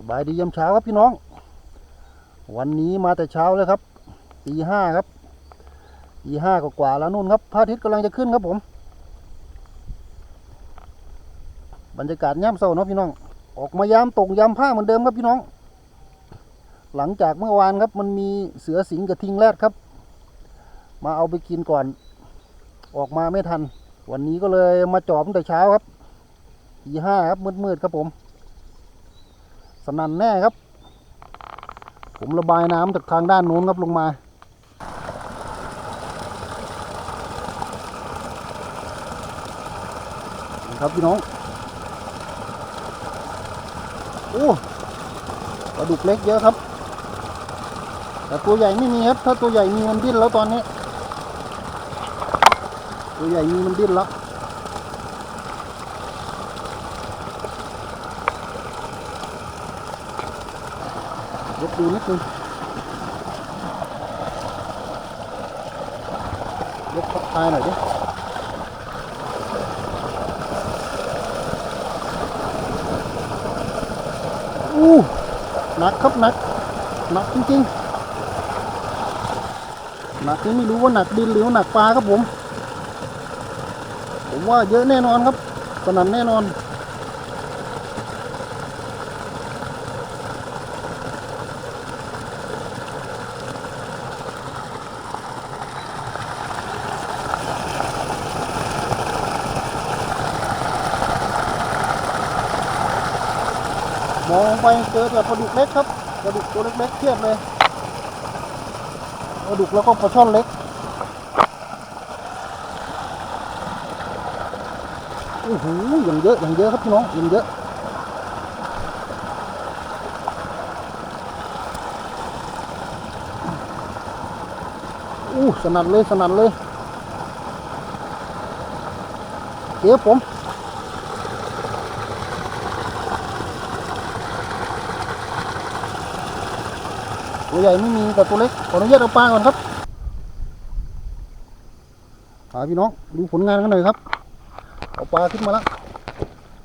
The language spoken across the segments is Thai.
สบายดียามเช้าครับพี่น้อง วันนี้มาแต่เช้าเลยครับตีห้าครับตีห้ากว่าแล้วนู่นครับพระอาทิตย์กำลังจะขึ้นครับผม บรรยากาศย่ำเศร้าเนาะพี่น้อง ออกมายามตกยามผ้าเหมือนเดิมครับพี่น้อง หลังจากเมื่อวานครับ มันมีเสือสิงกับทิงแรดครับ มาเอาไปกินก่อน ออกมาไม่ทัน วันนี้ก็เลยมาจอบตั้งแต่เช้าครับตีห้าครับมืดๆครับผม สนั่นแน่ครับ ผมระบายน้ำจากทางด้านโน้นครับลงมาครับพี่น้อง โอ้ปลาดุกเล็กเยอะครับ แต่ตัวใหญ่ไม่มีครับ ถ้าตัวใหญ่มีมันดิ้นแล้วตอนนี้ ตัวใหญ่มีมันดิ้นแล้ว ยกดูนิดนึงยกทักทายหน่อยดิอู้หนักครับหนักหนักจริงๆหนักนี่ไม่รู้ว่าหนักดินหรือหนักปลาครับผม ผมว่าเยอะแน่นอนครับสนั่นแน่นอน มอ งไปเจอแต่ปลาดุกเล็กครับปลาดุกตัวเล็กๆเทียบเลยปลาดุกแล้วก็ปลาช่อนเล็กโอ้โหอย่างเยอะอย่างเยอะครับพี่น้องอย่างเยอะอู้สนั่นเลยสนั่นเลยเดี๋ยวผม ตัวใหญ่ไม่มีแต่ตัวเล็กขออนุญาตเอาปลาก่อนครับพาพี่น้องดูผลงานกันหน่อยครับเอาปลาขึ้นมาแล้ว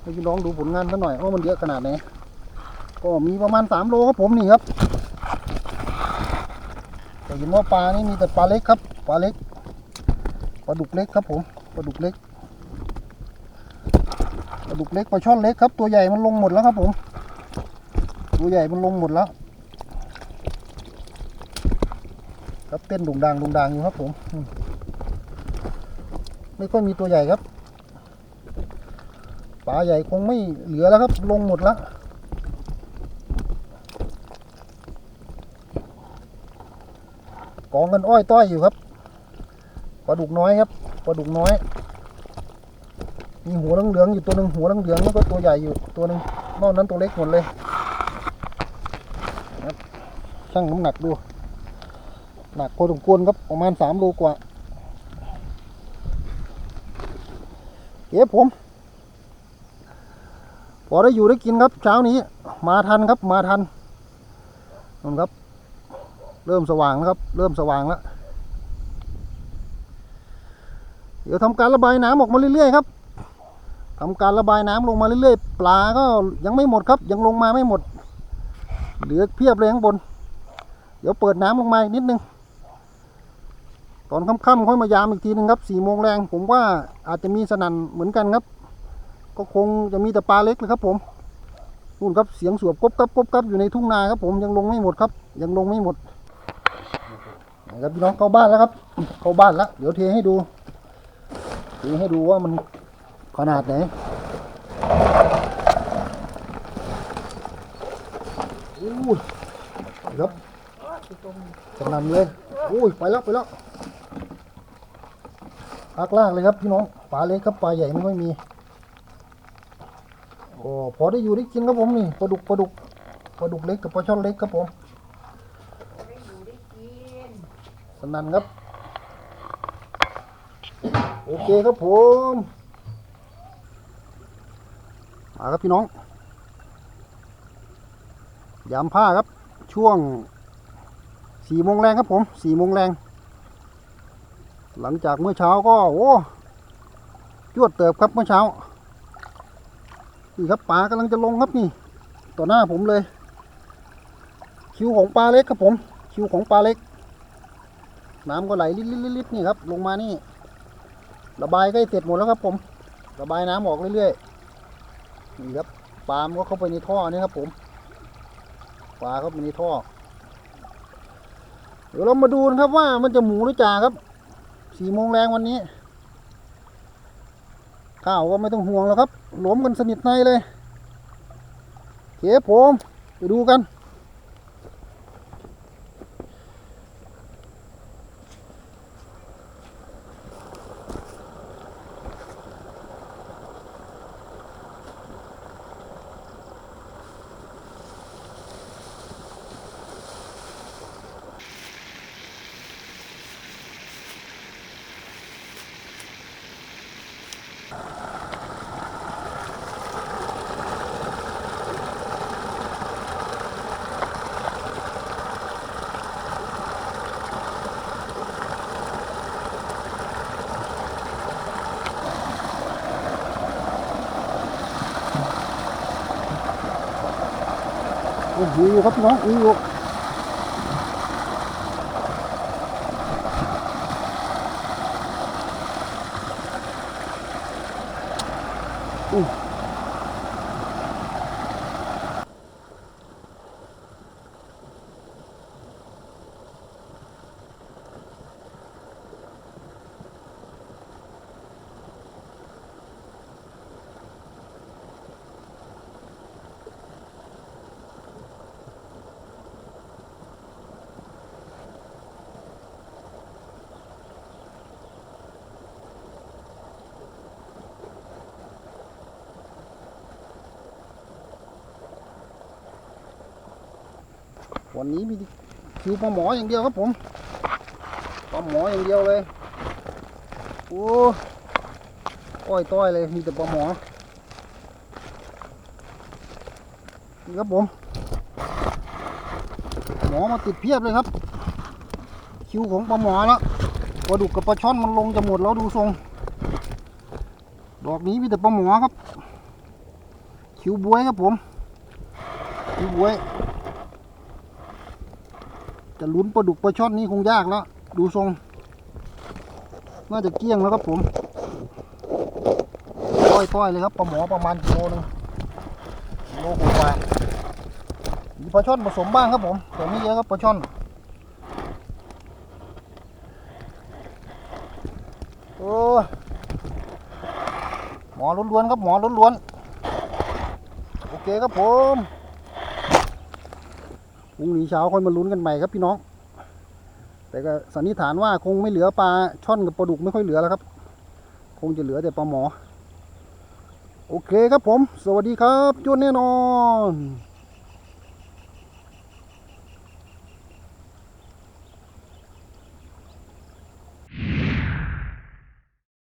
ให้พี่น้องดูผลงานกันหน่อยว่ามันเยอะขนาดไหนก็มีประมาณสามโลครับผมนี่ครับแต่เห็นว่าปลานี่มีแต่ปลาเล็กครับปลาเล็กปลาดุกเล็กครับผมปลาดุกเล็กปลาดุกเล็กปลาช่อนเล็กครับ ตัวใหญ่มันลงหมดแล้วครับผม ตัวใหญ่มันลงหมดแล้ว ครับ เต้นดุงดังดุงดังอยู่ครับผม ไม่ค่อยมีตัวใหญ่ครับปลาใหญ่คงไม่เหลือแล้วครับ ลงหมดแล้วกองกันอ้อยต้อยอยู่ครับปลาดุกน้อยครับปลาดุกน้อย มีหัวเหลืองๆอยู่ตัวหนึ่งหัวเหลืองๆแล้วก็ตัวใหญ่อยู่ตัวหนึ่งนอกนั้นตัวเล็กหมดเลยครับชั่งน้ำหนักดู หนักพอสมควรครับประมาณสามโลกว่าเก็บผมพอได้อยู่ได้กินครับเช้านี้ มาทันครับมาทันนั่นครับ เริ่มสว่างแล้วครับ เริ่มสว่างแล้วเดี๋ยวทำการระบายน้ำออกมาเรื่อยๆครับทำการระบายน้ำลงมาเรื่อยๆ ปลาก็ยังไม่หมดครับ ยังลงมาไม่หมด เหลือเพียบเลยข้างบน เดี๋ยวเปิดน้ำลงมานิดนึง ตอนค่ำๆค่อยมายามอีกทีหนึงครับสี่โมงแรง ผมว่าอาจจะมีสนั่นเหมือนกันครับ ก็คงจะมีแต่ปลาเล็กเลยครับ ผมนู่นครับเสียงสวบกบกับกบกับอยู่ในทุ่งนาครับ ผมยังลงไม่หมดครับ ยังลงไม่หมดนะครับพี่น้องเข้าบ้านแล้วครับ เข้าบ้านแล้วเดี๋ยวเทให้ดูเทให้ดูว่ามันขนาดไหนอู้ยครับสนั่นเลยอุ้ยไปแล้วไปแล้ว พักล่างเลยครับพี่น้องปลาเล็กครับปลาใหญ่ไม่ค่อยมีโอ้พอได้อยู่ได้กินครับผมนี่ปลาดุกปลาดุกปลาดุกเล็กกับปลาช่อนเล็กครับผมสนั่นครับ โอเคครับผมมาครับพี่น้อง ยามผ้าครับช่วงสี่โมงแรงครับผมสี่โมงแรง หลังจากเมื่อเช้าก็โอ้จวดเติบครับเมื่อเช้า นี่ครับปลากำลังจะลงครับนี่ ต่อหน้าผมเลย คิวของปลาเล็กครับผม คิวของปลาเล็ก น้ำก็ไหลลิดๆๆนี่ครับ ลงมานี่ ระบายใกล้เสร็จหมดแล้วครับผม ระบายน้ำออกเรื่อยๆ นี่ครับปลามนก็เข้าไปในท่อนี่ครับผม ปลาเข้าไปในท่อ เดี๋ยวเรามาดูนะครับว่ามันจะหมูหรือจ่าครับ สี่โมงแรงวันนี้ข้าวก็ไม่ต้องห่วงแล้วครับหลวมกันสนิทในเลยเขผมไปดูกัน โอ้โหอยู่ค วันนี้มีคิวปลาหมออย่างเดียวครับผมปลาหมออย่างเดียวเลยโอ้อ้อยต้อยเลยมีแต่ปลาหมอนี่ครับผมหมอมาติดเพียบเลยครับ คิวของปลาหมอแล้วปลาดุกกับปลาช่อนมันลงจะหมดแล้วดูทรงดอกนี้มีแต่ปลาหมอครับ คิวบวยครับผมคิวบวย จะลุ้นปลาดุกปลาช่อนนี้คงยากแล้ว ดูทรง น่าจะเกลี้ยงแล้วครับผมต้อยๆเลยครับปลาหมอประมาณกิโลหนึงกิโลกว่ามีปลาช่อนผสมบ้างครับผมแต่ไม่เยอะครับปลาช่อนโอ้หมอล้วนๆครับหมอล้วนๆโอเคครับผม รุ่งนี้เช้าค่อยมาลุ้นกันใหม่ครับพี่น้อง แต่ก็สันนิษฐานว่าคงไม่เหลือปลาช่อนกับปลาดุกไม่ค่อยเหลือแล้วครับ คงจะเหลือแต่ปลาหมอ โอเคครับผม สวัสดีครับจุนแน่นอน